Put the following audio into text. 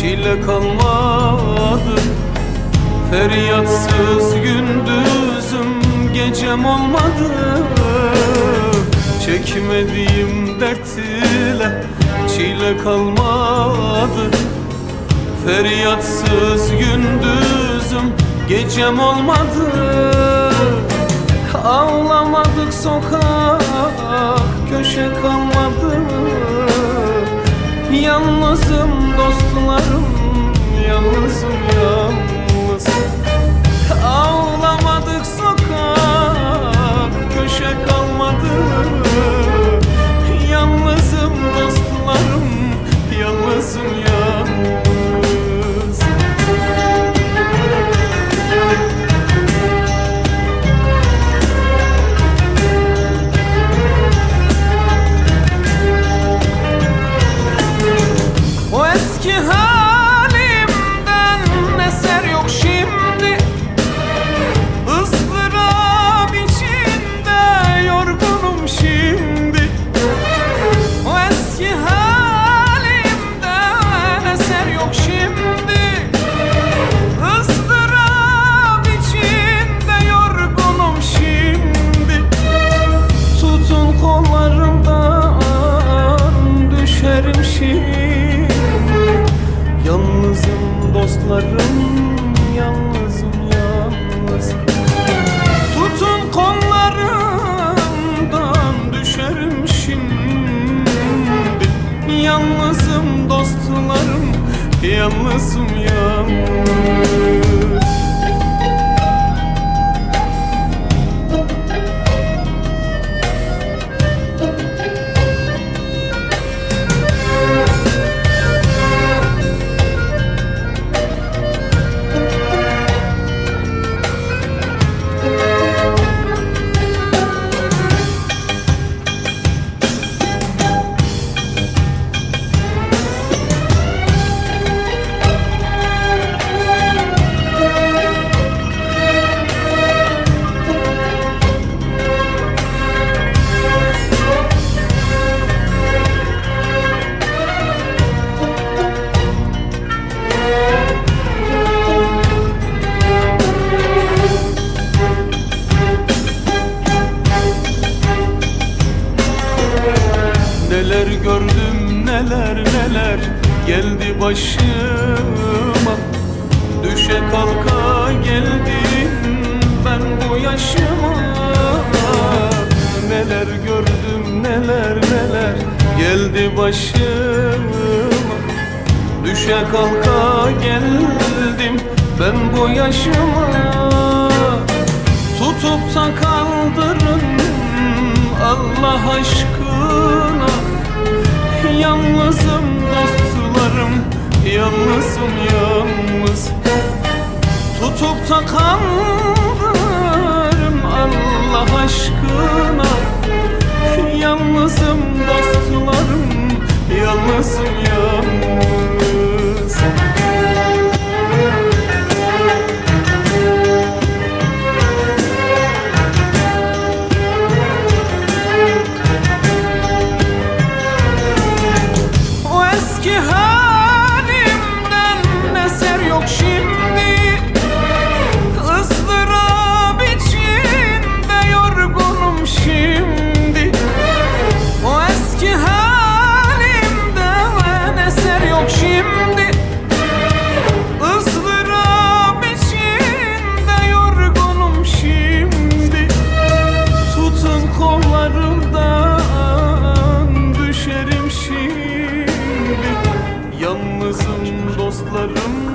Çile kalmadı. Feryatsız gündüzüm gecem olmadı. Çekmediğim dert ile çile kalmadı. Feryatsız gündüzüm gecem olmadı. Ağlamadık sokak köşe kalmadı. Yalnızım yalnızım yalnızım yalnız Neler gördüm neler neler geldi başıma. Düşe kalka geldim ben bu yaşıma. Neler gördüm neler neler geldi başıma. Düşe kalka geldim ben bu yaşıma. Tutup da kaldırın Allah aşkına Tutup Yalnızım dostlarım yalnızım yalnız